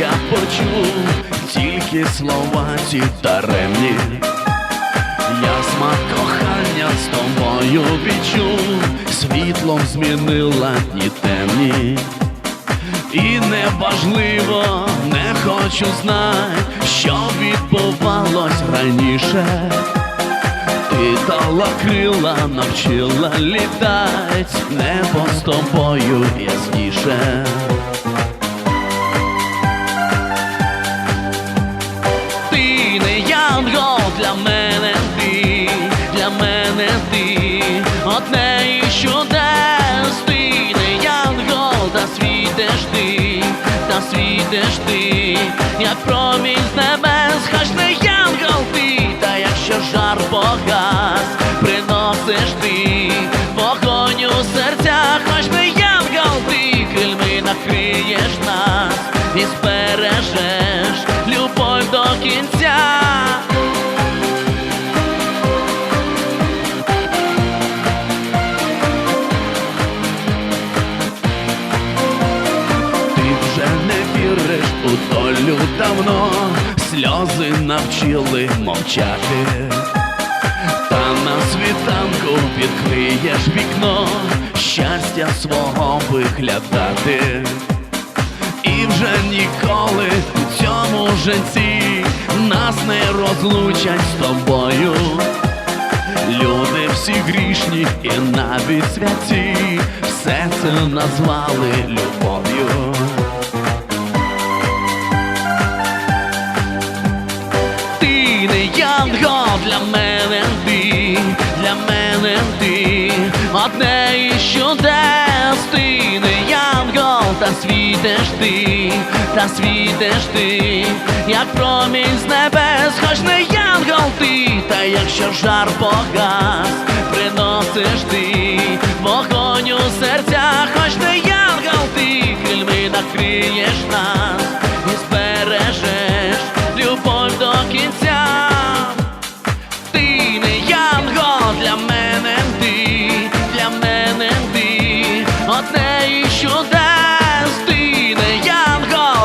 я почув тільки слова ці даремні. Я смак кохання з тобою відчув, світлом змінила дні темні. І неважливо, не хочу знати, що відбувалось раніше. Ти дала крила, навчила літать, небо з тобою ясніше. Для мене ти, для мене ти, одне і чудес, ти не янгол, та світиш ти, та світиш ти, як промінь віриш у долю давно, сльози навчили мовчати. Та на світанку відкриєш вікно, щастя свого виглядати. І вже ніколи у цьому житті нас не розлучать з тобою. Люди всі грішні і навіть святі, все це назвали любов'ю. Для мене ти, одне і чудес, ти не янгол, та світиш ти, та світиш ти, як промінь з небес, хоч не янгол ти, та якщо жар погас, приносиш ти, вогонь у серцях, хоч не янгол ти, крильми накриєш нас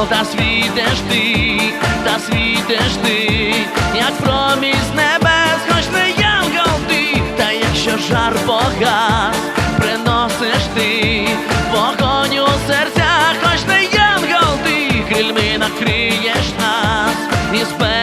та світиш ти, та світиш ти, як промінь з небес, хоч не янгол ти, та якщо жар погас, приносиш ти, вогонь у серцях, хоч не янгол ти, крильми накриєш нас і збережеш